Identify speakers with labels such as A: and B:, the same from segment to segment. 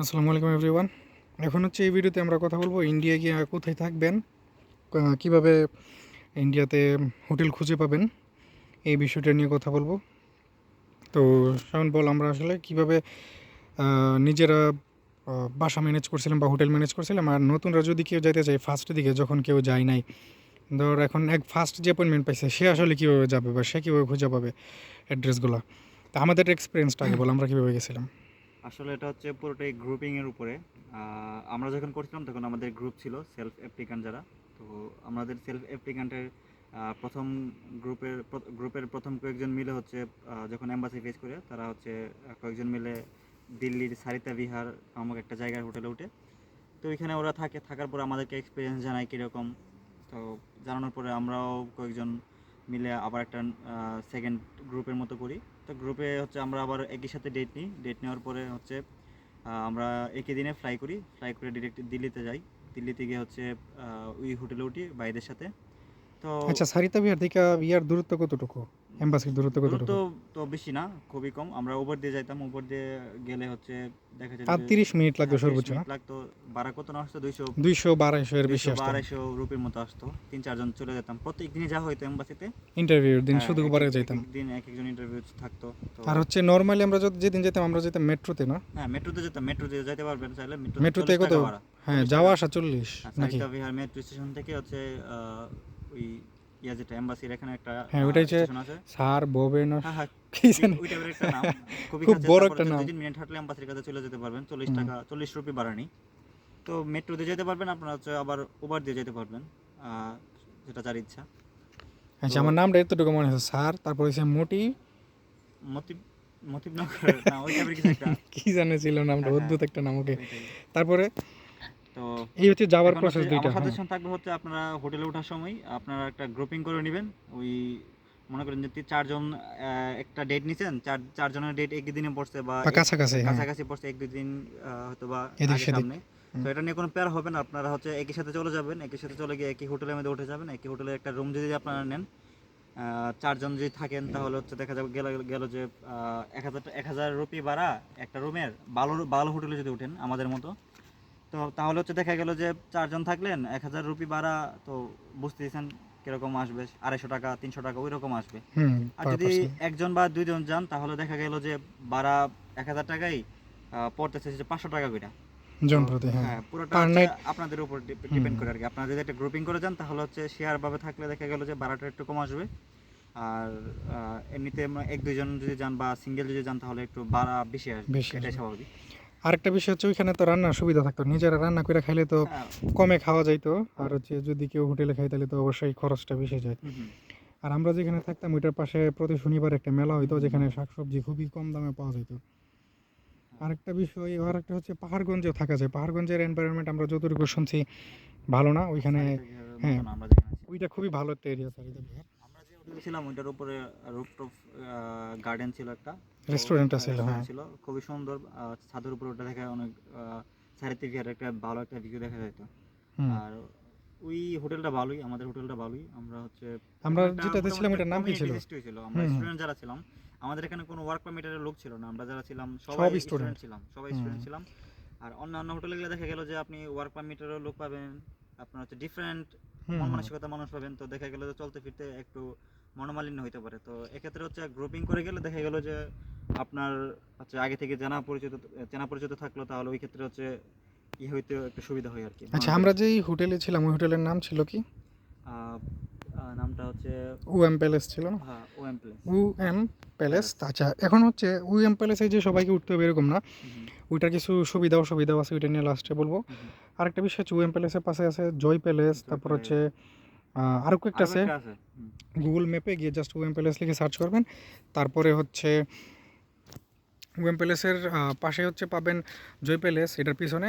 A: আসসালামু আলাইকুম এভরিওয়ান এখন হচ্ছে এই ভিডিওতে আমরা কথা বলব ইন্ডিয়া গিয়ে কোথায় থাকবেন কীভাবে ইন্ডিয়াতে হোটেল খুঁজে পাবেন, এই বিষয়টা নিয়ে কথা বলব। তো, শাওন, বল, আমরা আসলে কীভাবে নিজেরা বাসা ম্যানেজ করছিলাম বা হোটেল ম্যানেজ করছিলাম, আর নতুনরা যদি কেউ যাইতে চায় ফার্স্ট দিকে, যখন কেউ যায় নাই, ধর এখন এক ফার্স্ট যে অ্যাপয়েন্টমেন্ট পাইছে, সে আসলে কীভাবে যাবে বা সে কীভাবে খুঁজে পাবে অ্যাড্রেসগুলো তা আমাদের এক্সপিরিয়েন্সটা আগে বল, আমরা কীভাবে গেছিলাম?
B: আসলে এটা হচ্ছে পুরোটাই গ্রুপিং এর উপরে। আমরা যখন করছিলাম তখন আমাদের গ্রুপ ছিল সেলফ অ্যাপ্লিকান্ট যারা। তো আমাদের সেলফ অ্যাপ্লিকান্টের প্রথম গ্রুপের গ্রুপের প্রথম কয়েকজন মিলে হচ্ছে যখন এম্বাসি ফেস করে, তারা হচ্ছে কয়েকজন মিলে দিল্লির সারিতা বিহার নামক একটা জায়গার হোটেলে উঠে। তো ওইখানে ওরা থাকে, থাকার পরে আমাদেরকে এক্সপিরিয়েন্স জানায় কীরকম। তো জানানোর পরে আমরাও কয়েকজন মিলে আবার একটা সেকেন্ড গ্রুপের মতো করি। তো গ্রুপে হচ্ছে আমরা আবার একই সাথে ডেট নিই। ডেট নেওয়ার পরে হচ্ছে আমরা একই দিনে ফ্লাই করি। ফ্লাই করে ডিরেক্ট দিল্লিতে যাই। দিল্লিতে গিয়ে হচ্ছে ওই হোটেলে উঠি বাইদের সাথে। তো
A: আচ্ছা সারিতা বিহার থেকে বিহার দূরত্ব কতটুকু? এম্বাসির দূরত্ব
B: দূরত্ব তো বেশি না খুবই কম। আমরা ওভার দিয়ে যাইতাম ওভার দিয়ে গেলে হচ্ছে দেখা যায়
A: আর তিরিশ মিনিট লাগবে সর্বোচ্চ না?
B: লাগতো। ভাড়া কত না আসতো? দুইশো
A: দুইশো বারোশো এর বেশি আসতো।
B: আড়াইশো রুপির মতো আসতো। তিন চারজন চলে যেতাম। প্রত্যেক দিনই যা হইতো এম্বাসিতে।
A: ইন্টারভিউর দিন
B: হ্যাঁ,
A: শুধু
B: এক-
A: যাইতাম।
B: একদিন এক একজন ইন্টারভিউ থাকতো
A: আর হচ্ছে নর্মালি আমরা যেদিন যেতাম আমরা যেতাম মেট্রোতে না?
B: হ্যাঁ মেট্রোতে যেতাম। মেট্রোতে যেতে পারবেন চাইলে।
A: মেট্রোতে কত? হ্যাঁ যাওয়া আসা চল্লিশ
B: আর
A: নাকি?
B: বিহার মেট্রো স্টেশন থেকে হচ্ছে ওই ইয়া যেটা এম্বাসির এখানে একটা
A: হ্যাঁ,
B: আহ,
A: ওইটা হচ্ছে
B: স্টেশন
A: সার ববে না
B: হ্যাঁ হ্যাঁ
A: কি জানি।
B: ওই টাইপের একটা নাম।
A: খুব বড় একটা নাম।
B: মিনিট হাঁটলে এম্বাসির কাছে চলে যেতে পারবেন চল্লিশ। টাকা চল্লিশ রুপি বাড়ানি তো মেট্রোতে যেতে পারবেন আপনারা হচ্ছে আবার দিয়ে যেতে পারবেন যেটা যার ইচ্ছা।
A: আচ্ছা আমার নামটা এতটুকু মনে হচ্ছে স্যার তারপর হচ্ছে মোটি।
B: মতিব মতিবনগর না ওই টাইপের কিছু একটা।
A: কি জানে ছিল নামটা
B: হ্যাঁ,
A: অদ্ভুত একটা নাম ওকে। তারপরে
B: তো
A: এই হচ্ছে যাওয়ার প্রসেস দুইটা
B: আমার
A: হ্যাঁ।
B: সাজেশন থাকবে হচ্ছে আপনারা হোটেলে ওঠার সময় আপনারা একটা গ্রুপিং করে নেবেন ওই মনে করেন যদি চারজন একটা ডেট নিছেন চার চারজনের ডেট একই দিনে পড়ছে বা
A: কাছাকাছি হ্যাঁ
B: কাছাকাছি পড়ছে এক দুই দিন হয়তো বা। সামনে তো এটা নিয়ে কোনো প্যার হবে না আপনারা হচ্ছে একই সাথে চলে যাবেন একই সাথে চলে গিয়ে একই হোটেলের মধ্যে উঠে যাবেন একই হোটেলে একটা রুম যদি আপনারা নেন আহ, চারজন যদি থাকেন তাহলে হচ্ছে দেখা যাবে গেল গেল যে এক হাজার এক হাজার রুপি ভাড়া একটা রুমের ভালো ভালো হোটেলে যদি উঠেন আমাদের মতো তো তাহলে হচ্ছে দেখা গেল যে চারজন থাকলেন এক হাজার রুপি ভাড়া তো বুঝতেছেন কীরকম আসবে আড়াইশো টাকা তিনশো টাকা ওই রকম আসবে। আর যদি একজন বা দুইজন যান তাহলে দেখা গেল যে ভাড়া এক হাজার টাকাই পড়তেছে যে পাঁচশো টাকা
A: কইটা হ্যাঁ।
B: হ্যাঁ আপনাদের উপর ডিপেন্ড করে আর কি। আপনারা যদি একটা গ্রুপিং করে যান তাহলে হচ্ছে শেয়ার ভাবে থাকলে দেখা গেল যে ভাড়াটা একটু কম আসবে। আর এমনিতে আমরা এক দুইজন যদি যান বা সিঙ্গেল যদি যান তাহলে একটু ভাড়া বেশি আসবে। এটাই স্বাভাবিক।
A: আরেকটা বিষয় হচ্ছে ওইখানে তো রান্নার সুবিধা থাকতো। নিজেরা রান্না করে খাইলে তো
B: হ্যাঁ,
A: কমে খাওয়া যাইতো। আর হচ্ছে যদি কেউ হোটেলে খাই তাহলে তো অবশ্যই খরচটা বেশি যায়। আর আমরা যেখানে থাকতাম ওইটার পাশে প্রতি শনিবার একটা মেলা হইতো যেখানে শাকসবজি খুবই কম দামে পাওয়া যেত আরেকটা বিষয় আর একটা হচ্ছে পাহাড়গঞ্জেও থাকা যায়। পাহাড়গঞ্জের এনভায়রনমেন্ট আমরা যতটুকু শুনছি ভালো না। ওইখানে হ্যাঁ। ওইটা খুবই ভালো একটা এরিয়া সারিতা বিহার
B: আমরা যে হোটেলে ছিলাম ওইটার উপরে রুফটপ গার্ডেন ছিল একটা। তো,
A: রেস্টুরেন্টটা ছিল, হ্যাঁ।
B: ছিল। খুবই সুন্দর ছাদের উপরে ওটা দেখা অনেক সারিতে বিহার একটা ভালো একটা ভিউ দেখা যেত আর ওই হোটেলটা ভালোই আমাদের হোটেলটা ভালোই। আমরা হচ্ছে
A: আমরা যেটাতে ছিলাম ওটার নাম কি ছিল?
B: ছিল। আমরা। স্টুডেন্ট যারা ছিলাম আমাদের এখানে কোনো ওয়ার্ক পারমিটের লোক ছিল না। আমরা যারা ছিলাম সবাই
A: সব
B: স্টুডেন্ট ছিলাম সবাই স্টুডেন্ট ছিলাম। আর অন্যান্য হোটেলে গেলে দেখা গেল যে আপনি ওয়ার্ক পারমিটেরও লোক পাবেন। আপনার হচ্ছে ডিফারেন্ট মন। মানসিকতা মানুষ পাবেন তো দেখা গেল যে চলতে ফিরতে একটু মনোমালিন্য হইতে পারে। তো এক্ষেত্রে হচ্ছে গ্রুপিং করে গেলে দেখা গেল যে আপনার হচ্ছে আগে থেকে জানা পরিচিত চেনা পরিচিত থাকল তাহলে ওই ক্ষেত্রে হচ্ছে ই হইতে একটু সুবিধা হয় আর কি।
A: আচ্ছা আমরা যেই হোটেলে ছিলাম ওই হোটেলের নাম ছিল কি?
B: নামটা হচ্ছে
A: উ এম প্যালেস ছিল না?
B: হ্যাঁ ওএম প্লেস
A: উ এম প্যালেস আচ্ছা এখন হচ্ছে উ এম প্যালেসে যে সবাইকে উঠতে হবে এরকম না? ওইটার কিছু সুবিধা অসুবিধাও আছে ওইটা নিয়ে লাস্টে বলব। আরেকটা বিষয় হচ্ছে উ এম প্যালেসের পাশে আছে জয় প্যালেস তারপর হচ্ছে আরও কয়েকটা আছে। গুগল ম্যাপে গিয়ে জাস্ট ওয়েম প্যালেস লিখে সার্চ করবেন। তারপরে হচ্ছে ওয়েম প্যালেসের পাশে হচ্ছে পাবেন জয় প্যালেস এটার পিছনে।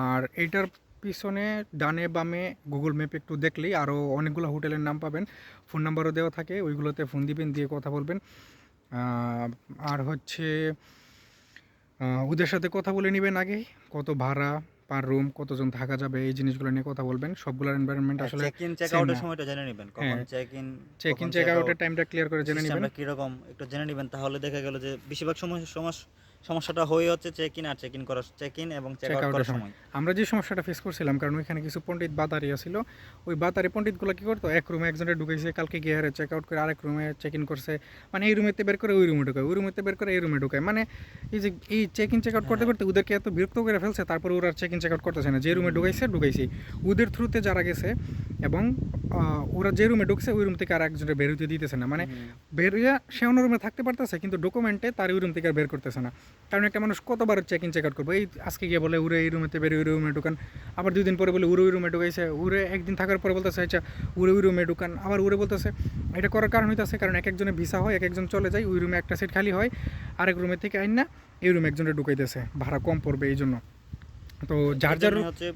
A: আর এইটার পিছনে ডানে বামে গুগল ম্যাপে একটু দেখলেই আরও অনেকগুলো হোটেলের নাম পাবেন। ফোন নাম্বারও দেওয়া থাকে ওইগুলোতে ফোন দিবেন দিয়ে কথা বলবেন। আর হচ্ছে ওদের সাথে কথা বলে নেবেন আগে কত ভাড়া পার রুম কতজন থাকা যাবে এই জিনিসগুলো নিয়ে কথা বলবেন। সবগুলোর এনভায়রনমেন্ট আসলে
B: চেক ইন চেক আউটের সময়টা জেনে নেবেন কখন। Check in
A: check in check আউটের টাইমটা ক্লিয়ার করে জেনে নেবেন।
B: কীরকম একটু জেনে নেবেন তাহলে দেখা গেল যে বেশিরভাগ সময় সময় সমস্যাটা হয়ে হচ্ছে চেক ইন আর চেক ইন করার চেক ইন এবং চেক আউট করার
A: সময়। আমরা যে সমস্যাটা ফেস করছিলাম কারণ ওইখানে কিছু পণ্ডিত বাতারিয়া ছিল ওই বাতারি পণ্ডিতগুলো কি করতো? এক রুমে একজনে ঢুকাইছে কালকে গিয়ে হারে চেক আউট করে আরেক রুমে চেক ইন করছে। মানে এই রুমেতে বের করে ওই রুমে ঢুকায় ওই রুমেতে বের করে এই রুমে ঢুকায়। মানে এই যে এই চেক ইন চেক আউট করতে করতে ওদেরকে এত বিরক্ত করে ফেলছে তারপর ওরা চেক ইন চেক আউট করতেছে না। যে রুমে ঢুকাইছে ঢুকাইছি। ওদের থ্রুতে যারা গেছে এবং ওরা যে রুমে ঢুকছে ওই রুম থেকে আর একজনের বের হইতে দিতেছে না। মানে বের হইয়া সে অন্য রুমে থাকতে পারতেছে কিন্তু ডকুমেন্টে তার ওই রুম থেকে আর বের করতেছে না। কারণ একটা মানুষ কতবার চেক ইন চেক আউট করব? এই আজকে গিয়ে বলে উড়ে এই রুমেতে বের ওই রুমে ঢুকান। আবার দুই দিন পরে বলে উড়ে ওই রুমে ঢুকাইছে। উড়ে একদিন থাকার পরে বলতেছে আচ্ছা উড়ে ওই রুমে ঢুকান। আবার উড়ে বলতেছে এটা করার কারণ হইতেছে কারণ এক একজনের ভিসা হয় এক একজন চলে যায় ওই রুমে একটা সিট খালি হয় আরেক রুমের থেকে আইন না এই রুমে একজনের ঢুকাইতেছে। ভাড়া কম পড়বে এই জন্য তো যার যার
B: হচ্ছে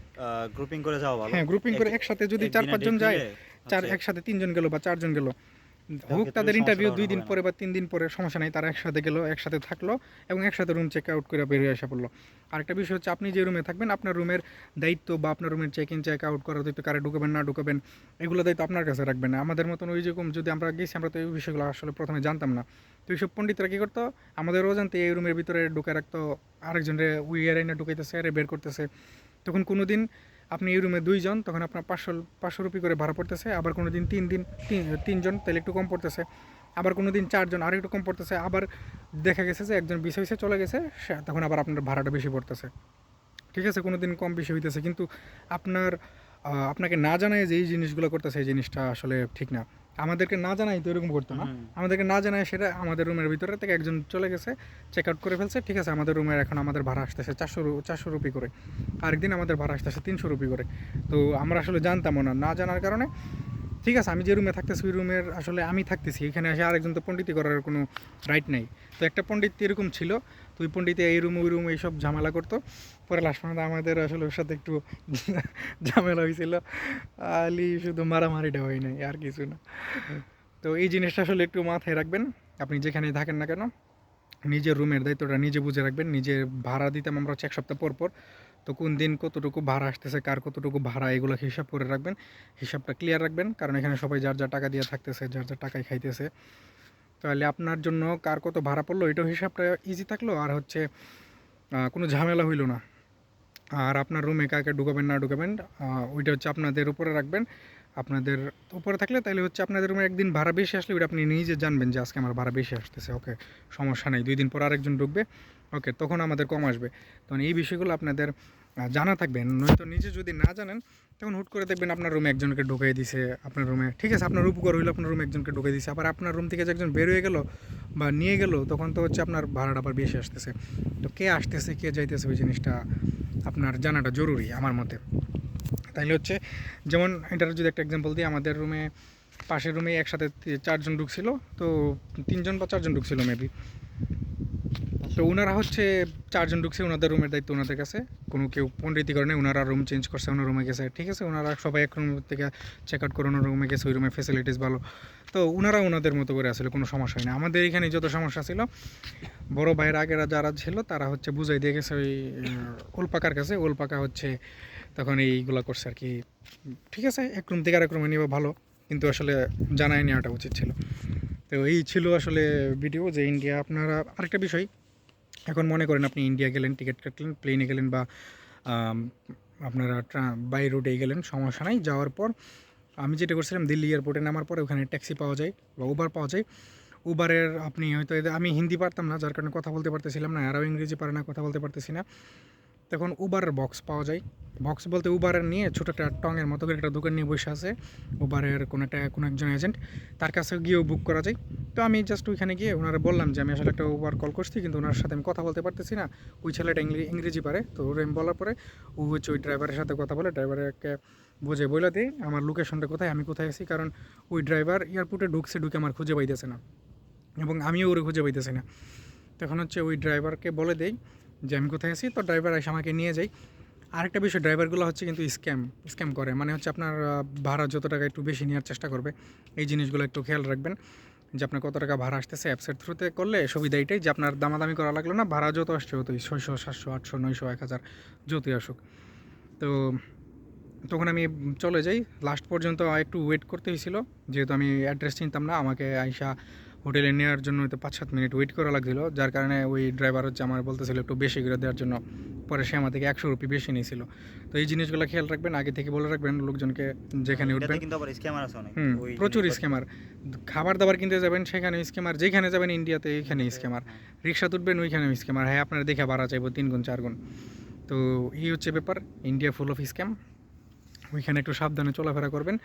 B: গ্রুপিং করে যাওয়া ভালো?
A: হ্যাঁ গ্রুপিং করে একসাথে যদি চার পাঁচজন যায় চার একসাথে তিনজন গেল বা চারজন গেল। হোক তাদের ইন্টারভিউ দুই দিন পরে বা তিন দিন পরে সমস্যা নেই তারা একসাথে গেলো একসাথে থাকল এবং একসাথে রুম চেক আউট করে বেরিয়ে আসা পড়ল। আরেকটা বিষয় হচ্ছে আপনি যে রুমে থাকবেন আপনার রুমের দায়িত্ব বা আপনার রুমের চেক ইন চেক আউট করার দায়িত্ব কারে ঢুকাবেন না ঢুকাবেন এগুলো দায়িত্ব আপনার কাছে রাখবেন না। আমাদের মতন ওই রকম যদি আমরা গেছি আমরা তো এই বিষয়গুলো আসলে প্রথমে জানতাম না। তো এইসব পণ্ডিতরা কী করতো? আমাদের অজান্তে এই রুমের ভিতরে ঢুকে রাখতো আরেকজনের উইয়ার এনে ঢুকাইতেছে আরে বের করতেছে। তখন কোনো দিন আপনি এই রুমে দুইজন, তখন আপনার পাঁচশো পাঁচশো রুপি করে ভাড়া পড়তেছে, আবার কোনো দিন তিন দিন, তিন, তিনজন, তাহলে একটু কম পড়তেছে। আবার কোনো দিন চারজন আর একটু কম পড়তেছে, আবার দেখা গেছে যে একজন বিষ হয়েছে চলে গেছে তখন আবার আপনার ভাড়াটা বেশি পড়তেছে। ঠিক আছে কোনো দিন কম বেশি হইতেছে, কিন্তু আপনার আপনাকে না জানায় যে এই জিনিসগুলো করতেছে, এই জিনিসটা আসলে ঠিক না। আমাদেরকে না জানাই তো এরকম করতো না। আমাদেরকে না জানাই সেটা আমাদের রুমের ভিতরে থেকে একজন চলে গেছে চেক আউট করে ফেলছে ঠিক আছে আমাদের রুমের এখন আমাদের ভাড়া আসতেছে চারশো চারশো রুপি করে। আরেকদিন আমাদের ভাড়া আসতেছে তিনশো রুপি করে। তো আমরা আসলে জানতামও না না জানার কারণে ঠিক আছে আমি যে রুমে থাকতেছি ওই রুমের আসলে আমি থাকতেছি এখানে এসে আরেকজন তো পণ্ডিতি করার কোনো রাইট নাই। তো একটা পণ্ডিত এরকম ছিল তো ওই পণ্ডিতে এই রুম, ওই রুম, এইসব ঝামেলা করতো। পরে লাস্ট পর্যন্ত আমাদের আসলে ওর সাথে একটু ঝামেলা হয়েছিল। আলি শুধু মারামারিটা হয় নাই, আর কিছু না। তো এই জিনিসটা আসলে একটু মাথায় রাখবেন। আপনি যেখানেই থাকেন না কেন, নিজের রুমের দায়িত্বটা নিজে বুঝে রাখবেন। নিজে ভাড়া দিতাম আমরা হচ্ছে এক সপ্তাহ পর পর। তো কোন দিন কতটুকু ভাড়া আসতেছে, কার কতটুকু ভাড়া, এগুলো হিসাব করে রাখবেন। হিসাবটা ক্লিয়ার রাখবেন। কারণ এখানে সবাই যার যা টাকা দিয়ে থাকতেছে, যার যা টাকায় খাইতেছে। তাহলে আপনার জন্য কার কত ভাড়া পড়ল? এটাও হিসাবটা ইজি থাকল আর হচ্ছে কোনো ঝামেলা হইল না। আর আপনার রুমে কাকে ঢুকাবেন, না ঢুকাবেন ওইটা হচ্ছে আপনাদের উপরে রাখবেন। আপনাদের উপরে থাকলে তাহলে হচ্ছে আপনাদের রুমে একদিন ভাড়া বেশি আসলে ওইটা আপনি নিজে জানবেন যে আজকে আমার ভাড়া বেশি আসতেছে। ওকে, সমস্যা নেই, দুই দিন পর আরেকজন ঢুকবে। ওকে, তখন আমাদের কম আসবে। তখন এই বিষয়গুলো আপনাদের জানা থাকবে। নয়তো নিজে যদি না জানেন, তখন হুট করে দেখবেন আপনার রুমে একজনকে ঢুকিয়ে দিছে, আপনার রুমে, ঠিক আছে, আপনার উপকার হইল, আপনার রুমে একজনকে ঢুকিয়ে দিছে। আবার আপনার রুম থেকে যে একজন বের হয়ে গেল বা নিয়ে গেল, তখন তো হচ্ছে আপনার ভাড়াটা আবার বেশি আসতেছে। তো কে আসতেছে, কে যাইতেছে ওই জিনিসটা আপনার জানাটা জরুরি আমার মতে। তাইলে হচ্ছে যেমন এটার যদি একটা এক্সাম্পল দিই, আমাদের রুমে পাশের রুমে একসাথে চারজন ঢুকছিল, তো তিনজন বা চারজন ঢুকছিল মেবি তো ওনারা হচ্ছে চারজন ঢুকছে ওনাদের রুমের দায়িত্ব ওনাদের কাছে। কোনো কেউ পণ্ডিতি কারণে ওনারা রুম চেঞ্জ করছে ওনার রুমে গেছে। ঠিক আছে? ওনারা সবাই এক রুম থেকে চেক আউট করে অন্য রুমে গেছে, ওই রুমে ফেসিলিটিস ভালো। তো ওনারা ওনাদের মতো করে আসলে, কোনো সমস্যা হয় না আমাদের এখানে যত সমস্যা ছিল, বড় ভাইয়ের আগেরা যারা ছিল, তারা হচ্ছে বুঝাই দিয়ে গেছে ওই ওলপাকার কাছে। ওলপাকা হচ্ছে তখন এইগুলো করছে আর কি। ঠিক আছে, এক রুম থেকে আরেক রুমে নেওয়া ভালো। কিন্তু আসলে জানাই নেওয়াটা উচিত ছিল। তো এই ছিল আসলে ভিডিও যে ইন্ডিয়া আপনারা আরেকটা বিষয়, এখন মনে করেন আপনি ইন্ডিয়া গেলেন টিকিট কাটলেন প্লেনে গেলেন বা আপনারা বাই রোডে গেলেন, সমস্যা নাই, যাওয়ার পর আমি যেটা করছিলাম, দিল্লি এয়ারপোর্টে নামার পরে ওখানে ট্যাক্সি পাওয়া যায় বা উবার পাওয়া যায়। উবারের আপনি হয়তো, আমি হিন্দি পারতাম না, যার কারণে কথা বলতে পারতেছিলাম না, আরও ইংরেজি পারে না, কথা বলতে পারতেছি না। তখন উবারের বক্স পাওয়া যায়। বক্স বলতে উবারের নিয়ে ছোটো একটা টঙের মতো করে একটা দোকান নিয়ে বসে আছে। উবারের কোনো একটা, কোনো একজন এজেন্ট তার কাছে গিয়েও বুক করা যায়। তো আমি জাস্ট ওইখানে গিয়ে ওনারা বললাম যে, আমি আসলে একটা উবার কল করছি, কিন্তু ওনার সাথে আমি কথা বলতে পারতেছি না। ওই ছেলেটা ইংরে- ইংরেজি পারে। তো ওর আমি বলার পরে ও হচ্ছে ওই ড্রাইভারের সাথে কথা বলে। ড্রাইভারকে বুঝে বলে দিই আমার লোকেশনটা কোথায়? আমি কোথায় আছি? কারণ ওই ড্রাইভার এয়ারপোর্টে ঢুকছে, ঢুকে আমার খুঁজে পাইতেছে না। এবং আমিও ওরে খুঁজে পাইতেছি না। তখন হচ্ছে ওই ড্রাইভারকে বলে দেই যে আমি কোথায় আছি, তো ড্রাইভার এসে আমাকে নিয়ে যায়। আরেকটা বিষয় ড্রাইভারগুলো হচ্ছে কিন্তু স্ক্যাম স্ক্যাম করে। মানে হচ্ছে আপনার ভাড়া যত টাকা একটু বেশি নেওয়ার চেষ্টা করবে, এই জিনিসগুলো একটু খেয়াল রাখবেন। যে আপনার কত টাকা ভাড়া আসতেছে অ্যাপসের থ্রুতে করলে সুবিধা এটাই যে আপনার দামাদামি করা লাগল না, ভাড়া যত আসছে যতই ছয়শো, সাতশো, আটশো, নয়শো, এক হাজার যতই আসুক। তো তখন আমি চলে যাই। লাস্ট পর্যন্ত একটু ওয়েট করতে হয়েছিল যেহেতু আমি অ্যাড্রেস চিনতাম না, আমাকে আইসা হোটেলে নেওয়ার জন্য হয়তো পাঁচ সাত মিনিট ওয়েট করা লাগছিল। যার কারণে ওই ড্রাইভার হচ্ছে আমার বলতেছিল একটু বেশি করে দেওয়ার জন্য। পরে সে আমার থেকে একশো রুপি বেশি নিয়েছিল। তো এই জিনিসগুলো খেয়াল রাখবেন আগে থেকে বলে রাখবেন লোকজনকে যেখানে উঠবেন। প্রচুর স্ক্যামার খাবার দাবার কিনতে যাবেন সেখানে স্ক্যামার যেখানে যাবেন ইন্ডিয়াতে এইখানে স্ক্যামার
B: হ্যাঁ।
A: রিক্সা তুলবেন ওইখানে স্ক্যামার হ্যাঁ আপনারা দেখে ভাড়া চাইব তিন গুণ চার গুণ। তো এই হচ্ছে ব্যাপার। ইন্ডিয়া ফুল অফ স্ক্যাম ওইখানে একটু সাবধানে চলাফেরা করবেন।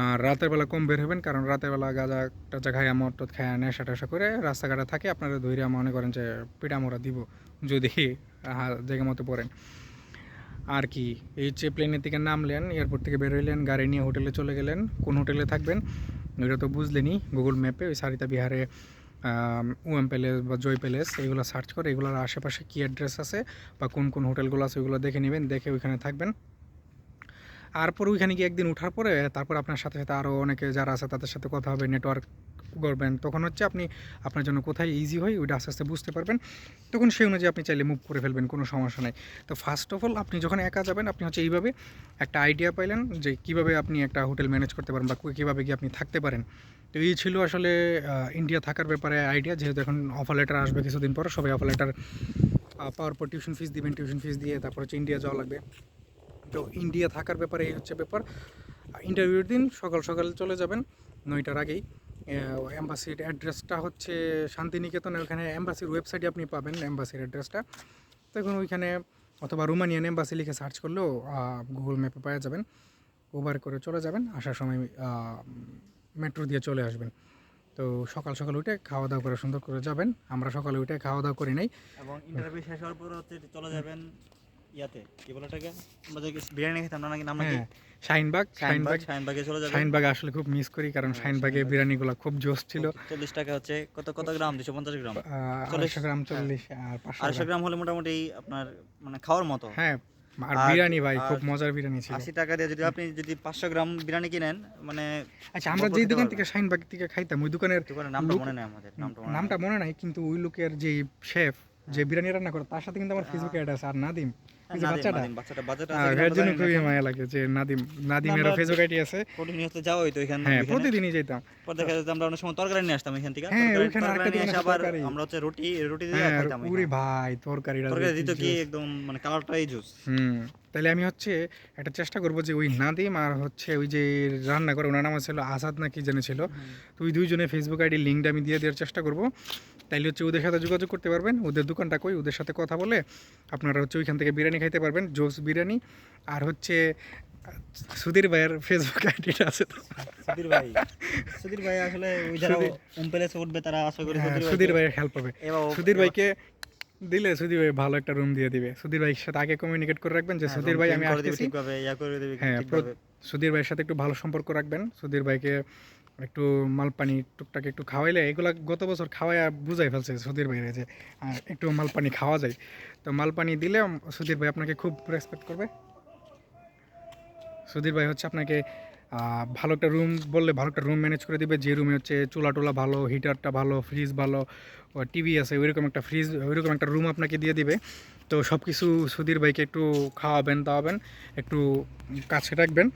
A: আর রাতের বেলা কম বের হবেন, কারণ রাতের বেলা গাঁজা টাজা খায় মদ টদ খায় নেশা টেশা করে রাস্তাঘাটে থাকে, আপনারা ধৈর্য মনে করেন যে পিঠা মোড়া দিব। যদি জায়গা মতো পড়েন। আর কি, এই যে প্লেনের থেকে নামলেন এয়ারপোর্ট থেকে বেরোইলেন গাড়ি নিয়ে হোটেলে চলে গেলেন, কোন হোটেলে থাকবেন? ওইটা তো বুঝলেনই গুগল ম্যাপে ওই সারিতা বিহারে উএম প্যালেস বা জয় প্যালেস এগুলো সার্চ করে, এগুলোর আশেপাশে কী অ্যাড্রেস আছে বা কোন কোন হোটেলগুলো আছে, ওইগুলো দেখে নেবেন, দেখে ওইখানে থাকবেন। তারপর ওইখানে গিয়ে একদিন ওঠার পরে তারপর আপনার সাথে সাথে আরও অনেকে যারা আছে তাদের সাথে কথা হবে নেটওয়ার্ক করবেন। তখন হচ্ছে আপনি আপনার জন্য কোথায় ইজি হয় ওইটা আস্তে আস্তে বুঝতে পারবেন। তখন সেই অনুযায়ী আপনি চাইলে মুভ করে ফেলবেন, কোনো সমস্যা নেই। তো ফার্স্ট অফ অল আপনি যখন একা যাবেন, আপনি হচ্ছে এইভাবে একটা আইডিয়া পাইলেন যে কীভাবে আপনি একটা হোটেল ম্যানেজ করতে পারেন বা কীভাবে গিয়ে আপনি থাকতে পারেন। তো এই ছিল আসলে ইন্ডিয়া থাকার ব্যাপারে আইডিয়া যেহেতু এখন অফার লেটার আসবে কিছুদিন পর, সবাই অফার লেটার পাওয়ার পর টিউশন ফিস দিবেন টিউশন ফিস দিয়ে তারপর হচ্ছে ইন্ডিয়া যাওয়া লাগবে। তো ইন্ডিয়া থাকার ব্যাপারে এই হচ্ছে ব্যাপার। ইন্টারভিউর দিন সকাল সকাল চলে যাবেন, নয়টার আগেই। অ্যাম্বাসির অ্যাড্রেসটা হচ্ছে শান্তিনিকেতনে ওখানে অ্যাম্বাসির ওয়েবসাইটে আপনি পাবেন অ্যাম্বাসির অ্যাড্রেসটা তখন ওইখানে অথবা রোমানিয়ান অ্যাম্বাসি লিখে সার্চ করলেও গুগল ম্যাপে পাওয়া যাবেন। ওভার করে চলে যাবেন, আসার সময় মেট্রো দিয়ে চলে আসবেন। তো সকাল সকাল উঠে খাওয়া দাওয়া করে সুন্দর করে যাবেন। আমরা সকালে উঠে খাওয়া দাওয়া করি নাই।
B: এবং ইন্টারভিউ শেষ হওয়ার পর হচ্ছে চলে যাবেন ইয়াতে কি বলে ওটাকে? আমাদের বিরিয়ানি খেতাম না নাকি নাম নাকি
A: হ্যাঁ শাহিনবাগ শাহিনবাগ
B: শাহিনবাগ। শাহিনবাগে চলে
A: শাহিনবাগ আসলে খুব মিস করি কারণ
B: হ্যাঁ,
A: শাহিনবাগে বিরিয়ানিগুলো খুব জোস ছিল।
B: চল্লিশ টাকা হচ্ছে। কত কত গ্রাম? দুশো পঞ্চাশ গ্রাম?
A: আহ,
B: চল্লিশ,
A: আড়াইশো গ্রাম চল্লিশ আর পাঁচশো
B: আড়াইশো
A: গ্রাম।
B: গ্রাম হলে মোটামুটি আপনার মানে খাওয়ার মতো।
A: হ্যাঁ আর
B: আর-
A: বিরিয়ানি ভাই খুব মজার বিরিয়ানি ছিল।
B: আশি টাকা দিয়ে যদি আপনি যদি পাঁচশো গ্রাম বিরিয়ানি কিনেন মানে
A: আচ্ছা আমরা যেই দোকান থেকে শাহিনবাগ থেকে খাইতাম ওই দোকানের
B: দোকানের নামটা মনে নেই আমাদের নামটা মনে
A: নামটা মনে নাই কিন্তু ওই লোকের যে শেফ যে বিরিয়ানি রান্না করে তার সাথে কিন্তু আমার
B: হ্যাঁ।
A: ফেসবুকে অ্যাড আছে আর নাদিম। হ্যাঁ
B: ওইখানে।
A: প্রতিদিনই যেতাম
B: পর দেখা যেত আমরা অনেক সময় তরকারি নিয়ে আসতাম এখান থেকে।
A: হ্যাঁ,
B: আবার আমরা হচ্ছে রুটি রুটি দিয়ে
A: হ্যাঁ
B: খাইতাম
A: ভাই তরকারিটা
B: তরকারি দিত কি একদম মানে কালারটাই জুস।
A: হুম তাহলে আমি হচ্ছে একটা চেষ্টা করব যে ওই নাদিম আর হচ্ছে ওই যে রান্না করে ওনার নাম ছিল আসাদ না কি জানি ছিল। তো ওই দুইজনে ফেসবুক আইডি লিঙ্কটা আমি দিয়ে দেওয়ার চেষ্টা করব। তাইলে হচ্ছে ওদের সাথে যোগাযোগ করতে পারবেন। ওদের দোকানটা কই? ওদের সাথে কথা বলে আপনারা হচ্ছে ওইখান থেকে বিরিয়ানি খাইতে পারবেন জোস বিরিয়ানি। আর হচ্ছে সুধীর ভাইয়ের ফেসবুক আইডিটা আছে তো।
B: সুধীর ভাই সুধীর ভাই আসলে ওই যারা
A: সুধীর-
B: উঠবে তারা আশা করি
A: হ্যাঁ,
B: সুধীর
A: ভাইয়ের হেল্প হবে। সুধীর ভাইকে দিলে সুধীর ভাই ভালো একটা রুম দিয়ে দিবে। সুধীর ভাইয়ের সাথে আগে কমিউনিকেট করে রাখবেন যে সুধীর ভাই আমি আসতেছি। হ্যাঁ সুধীর ভাইয়ের সাথে একটু ভালো সম্পর্ক রাখবেন। সুধীর ভাইকে একটু মালপানি টুকটাক একটু খাওয়াইলে, এগুলা গত বছর খাওয়াই বুঝাই ফেলছে সুধীর ভাইয়ের যে একটু মালপানি খাওয়া যায়। তো মালপানি দিলে সুধীর ভাই আপনাকে খুব রেসপেক্ট করবে। সুধীর ভাই হচ্ছে আপনাকে ভালো একটা রুম বললে ভালো একটা রুম ম্যানেজ করে দিবে। যে রুমে হচ্ছে চুলা টুলা ভালো হিটারটা ভালো ফ্রিজ ভালো টিভি আছে, ওইরকম একটা ফ্রিজ ওইরকম একটা রুম আপনাকে দিয়ে দিবে। তো সব কিছু সুধীর ভাইকে একটু খাওয়াবেন, দাওয়াবেন, একটু কাছে রাখবেন।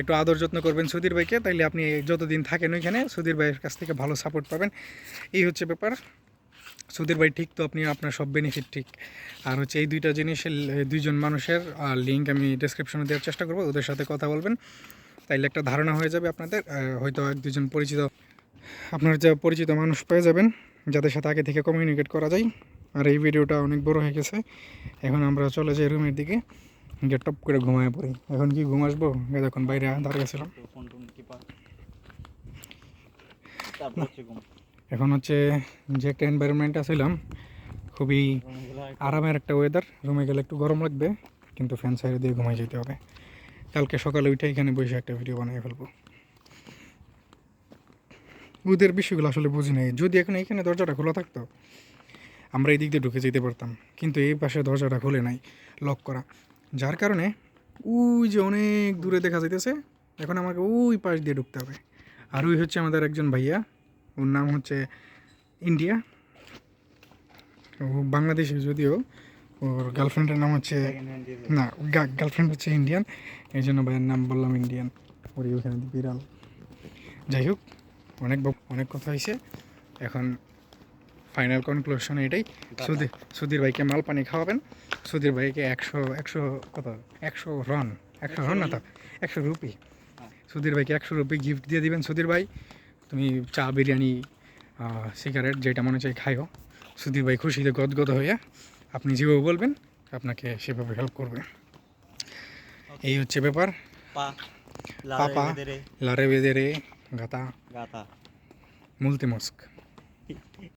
A: একটু আদর যত্ন করবেন সুধীর ভাইকে। তাইলে আপনি যতদিন থাকেন ওইখানে সুধীর ভাইয়ের কাছ থেকে ভালো সাপোর্ট পাবেন। এই হচ্ছে ব্যাপার। সুধীর ভাই ঠিক তো, আপনি, আপনার সব বেনিফিট ঠিক। আর হচ্ছে এই দুইটা জিনিসের দুইজন মানুষের লিঙ্ক আমি ডেসক্রিপশনে দেওয়ার চেষ্টা করব, ওদের সাথে কথা বলবেন। তাইলে একটা ধারণা হয়ে যাবে আপনাদের হয়তো এক দুজন পরিচিত, আপনার যা পরিচিত মানুষ পেয়ে যাবেন, যাদের সাথে আগে থেকে কমিউনিকেট করা যায়। আর এই ভিডিওটা অনেক বড় হয়ে গেছে। এখন আমরা চলে যাই রুমের দিকে। গিয়ে টপ করে ঘুমায় পড়ি। এখন কি ঘুম আসব? এখন বাইরে
B: ঘুম।
A: এখন হচ্ছে যে একটা এনভায়রনমেন্ট ছিলাম খুবই আরামের একটা ওয়েদার রুমে গেলে একটু গরম লাগবে কিন্তু ফ্যান সাইড দিয়ে ঘুমাই যেতে হবে। কালকে সকালে উঠে এখানে বসে একটা ভিডিও বানিয়ে ফেলব। ওদের বিষয়গুলো আসলে বুঝি নাই। যদি এখন এখানে দরজাটা খোলা থাকতো আমরা এই দিক দিয়ে ঢুকে যেতে পারতাম। কিন্তু এই পাশে দরজাটা খুলে নাই লক করা। যার কারণে ওই যে অনেক দূরে দেখা যাইতেছে, এখন আমাকে ওই পাশ দিয়ে ঢুকতে হবে। আর ওই হচ্ছে আমাদের একজন ভাইয়া, ওর নাম হচ্ছে ইন্ডিয়া। ও বাংলাদেশি যদিও, ওর গার্লফ্রেন্ডের নাম হচ্ছে না গার্লফ্রেন্ড হচ্ছে ইন্ডিয়ান এই জন্য ভাইয়ের নাম বললাম ইন্ডিয়ান ওর ওখানে বিড়াল। যাই হোক, অনেক অনেক কথা হয়েছে এখন ফাইনাল কনক্লুশন এটাই। সুধীর সুধীর ভাইকে মাল পানি খাওয়াবেন। সুধীর ভাইকে একশো একশো কত? একশো রন একশো রন না তো একশো রুপি। সুধীর ভাইকে একশো রুপি গিফট দিয়ে দিবেন সুধীর ভাই। তুমি চা বিরিয়ানি সিগারেট যেটা মনে চাই খাইও। সুধীর ভাই খুশিতে গদগদ হয়ে আপনি যেভাবে বলবেন আপনাকে সেভাবে হেল্প করবে। এই হচ্ছে ব্যাপার।
B: পা
A: Papa. লারে বেদে রে গাতা।
B: গাতা।
A: মুলতে মস্ক।